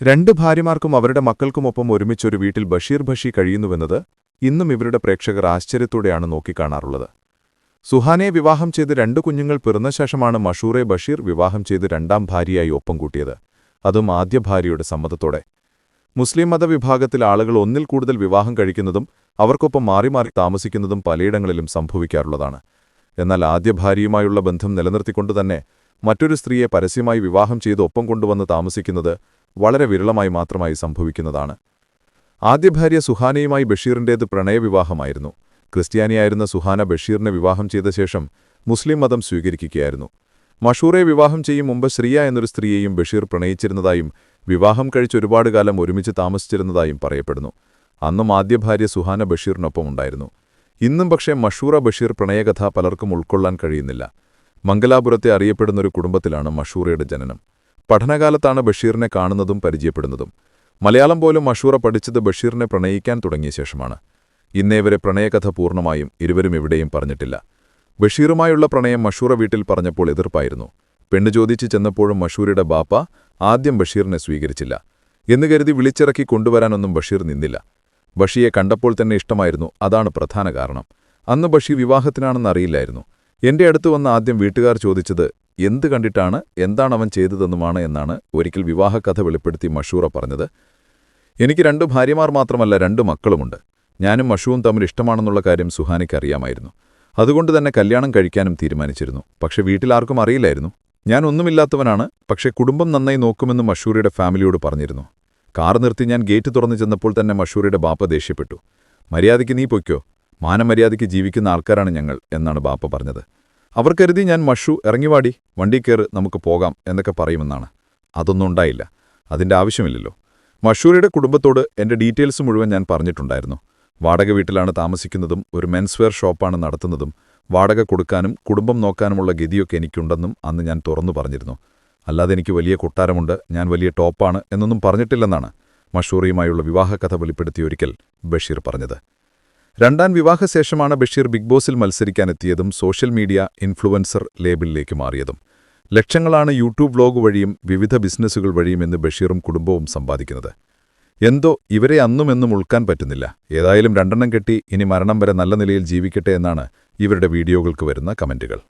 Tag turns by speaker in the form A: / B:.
A: രണ്ട് ഭാര്യമാർക്കും അവരുടെ മക്കൾക്കുമൊപ്പം ഒരുമിച്ചൊരു വീട്ടിൽ ബഷീർ ബഷി കഴിയുന്നുവെന്നത് ഇന്നും ഇവരുടെ പ്രേക്ഷകർ ആശ്ചര്യത്തോടെയാണ് നോക്കിക്കാണാറുള്ളത്. സുഹാനെ വിവാഹം ചെയ്ത് രണ്ട് കുഞ്ഞുങ്ങൾ പിറന്ന ശേഷമാണ് മഷൂറെ ബഷീർ വിവാഹം ചെയ്ത് രണ്ടാം ഭാര്യയായി ഒപ്പം കൂട്ടിയത്. അതും ആദ്യ ഭാര്യയുടെ സമ്മതത്തോടെ. മുസ്ലിം മതവിഭാഗത്തിൽ ആളുകൾ ഒന്നിൽ കൂടുതൽ വിവാഹം കഴിക്കുന്നതും അവർക്കൊപ്പം മാറി മാറി താമസിക്കുന്നതും പലയിടങ്ങളിലും സംഭവിക്കാറുള്ളതാണ്. എന്നാൽ ആദ്യ ഭാര്യയുമായുള്ള ബന്ധം നിലനിർത്തിക്കൊണ്ടുതന്നെ മറ്റൊരു സ്ത്രീയെ പരസ്യമായി വിവാഹം ചെയ്ത് ഒപ്പം കൊണ്ടുവന്ന് താമസിക്കുന്നത് വളരെ വിരളമായി മാത്രമായി സംഭവിക്കുന്നതാണ്. ആദ്യ ഭാര്യ സുഹാനയുമായി ബഷീറിന്റേത് പ്രണയവിവാഹമായിരുന്നു. ക്രിസ്ത്യാനിയായിരുന്ന സുഹാന ബഷീറിനെ വിവാഹം ചെയ്ത ശേഷം മുസ്ലിം മതം സ്വീകരിക്കുകയായിരുന്നു. മഷൂറെ വിവാഹം ചെയ്യും മുമ്പ് ശ്രീയ എന്നൊരു സ്ത്രീയെയും ബഷീർ പ്രണയിച്ചിരുന്നതായും വിവാഹം കഴിച്ച് ഒരുപാട് കാലം ഒരുമിച്ച് താമസിച്ചിരുന്നതായും പറയപ്പെടുന്നു. അന്നും ആദ്യ ഭാര്യ സുഹാന ബഷീറിനൊപ്പമുണ്ടായിരുന്നു ഇന്നും പക്ഷേ മഷൂറ ബഷീർ പ്രണയകഥ പലർക്കും ഉൾക്കൊള്ളാൻ കഴിയുന്നില്ല. മംഗലാപുരത്തെ അറിയപ്പെടുന്നൊരു കുടുംബത്തിലാണ് മഷൂറയുടെ ജനനം. പഠനകാലത്താണ് ബഷീറിനെ കാണുന്നതും പരിചയപ്പെടുന്നതും. മലയാളം പോലും മഷൂറ പഠിച്ചത് ബഷീറിനെ പ്രണയിക്കാൻ തുടങ്ങിയ ശേഷമാണ്. ഇന്നേവരെ പ്രണയകഥ പൂർണമായും ഇരുവരും എവിടെയും പറഞ്ഞിട്ടില്ല. ബഷീറുമായുള്ള പ്രണയം മഷൂറ വീട്ടിൽ പറഞ്ഞപ്പോൾ എതിർപ്പായിരുന്നു. പെണ്ണു ചോദിച്ചു ചെന്നപ്പോഴും മഷൂരിയുടെ ബാപ്പ ആദ്യം ബഷീറിനെ സ്വീകരിച്ചില്ല. എന്ന് കരുതി വിളിച്ചിറക്കി കൊണ്ടുവരാനൊന്നും ബഷീർ നിന്നില്ല. ബഷിയെ കണ്ടപ്പോൾ തന്നെ ഇഷ്ടമായിരുന്നു അതാണ് പ്രധാന കാരണം. അന്ന് ബഷി വിവാഹത്തിനാണെന്നറിയില്ലായിരുന്നു എന്റെ അടുത്ത് വന്ന ആദ്യം വീട്ടുകാർ ചോദിച്ചത് എന്ത് കണ്ടിട്ടാണ് എന്താണ് അവൻ ചെയ്തതെന്നുമാണ് എന്നാണ് ഒരിക്കൽ വിവാഹകഥ വെളിപ്പെടുത്തി മഷൂറ പറഞ്ഞത്. എനിക്ക് രണ്ട് ഭാര്യമാർ മാത്രമല്ല രണ്ട് മക്കളുമുണ്ട്. ഞാനും മഷുവും തമ്മിൽ ഇഷ്ടമാണെന്നുള്ള കാര്യം സുഹാനിക്ക് അറിയാമായിരുന്നു. അതുകൊണ്ട് തന്നെ കല്യാണം കഴിക്കാനും തീരുമാനിച്ചിരുന്നു. പക്ഷെ വീട്ടിലാർക്കും അറിയില്ലായിരുന്നു. ഞാൻ ഒന്നുമില്ലാത്തവനാണ് പക്ഷെ കുടുംബം നന്നായി നോക്കുമെന്ന് മഷൂറിയുടെ ഫാമിലിയോട് പറഞ്ഞിരുന്നു. കാർ നിർത്തി ഞാൻ ഗേറ്റ് തുറന്നു ചെന്നപ്പോൾ തന്നെ മഷൂറിയുടെ ബാപ്പ ദേഷ്യപ്പെട്ടു. മര്യാദയ്ക്ക് നീ പൊയ്ക്കോ. മാനമര്യാദയ്ക്ക് ജീവിക്കുന്ന ആൾക്കാരാണ് ഞങ്ങൾ എന്നാണ് ബാപ്പ പറഞ്ഞത്. അവർ കരുതി ഞാൻ മഷു ഇറങ്ങിവാടി വണ്ടി കയറ് നമുക്ക് പോകാം എന്നൊക്കെ പറയുമെന്നാണ്. അതൊന്നും ഉണ്ടായില്ല. അതിന്റെ ആവശ്യമില്ലല്ലോ. മഷൂരിയുടെ കുടുംബത്തോട് എന്റെ ഡീറ്റെയിൽസ് മുഴുവൻ ഞാൻ പറഞ്ഞിട്ടുണ്ടായിരുന്നു. വാടക വീട്ടിലാണ് താമസിക്കുന്നതും ഒരു മെൻസ്വെയർ ഷോപ്പാണ് നടത്തുന്നതും വാടക കൊടുക്കാനും കുടുംബം നോക്കാനുമുള്ള ഗതിയൊക്കെ എനിക്കുണ്ടെന്നും അന്ന് ഞാൻ തുറന്നു പറഞ്ഞിരുന്നു. അല്ലാതെ എനിക്ക് വലിയ കൊട്ടാരമുണ്ട് ഞാൻ വലിയ ടോപ്പാണ് എന്നൊന്നും പറഞ്ഞിട്ടില്ലെന്നാണ് മഷൂറിയുമായുള്ള വിവാഹകഥ വെളിപ്പെടുത്തിയൊരിക്കൽ ബഷീർ പറഞ്ഞത്. രണ്ടാം വിവാഹശേഷമാണ് ബഷീർ ബിഗ് ബോസിൽ മത്സരിക്കാനെത്തിയതും സോഷ്യൽ മീഡിയ ഇൻഫ്ലുവൻസർ ലേബിളിലേക്ക് മാറിയതും. ലക്ഷങ്ങളാണ് യൂട്യൂബ് വ്ലോഗ് വഴിയും വിവിധ ബിസിനസ്സുകൾ വഴിയും എന്ന് ബഷീറും കുടുംബവും സമ്പാദിക്കുന്നത്. എന്തോ ഇവരെ അന്നും എന്നും ഉൾക്കാൻ പറ്റുന്നില്ല. ഏതായാലും രണ്ടെണ്ണം കെട്ടി ഇനി മരണം വരെ നല്ല നിലയിൽ ജീവിക്കട്ടെ എന്നാണ് ഇവരുടെ വീഡിയോകൾക്ക് വരുന്ന കമന്റുകൾ.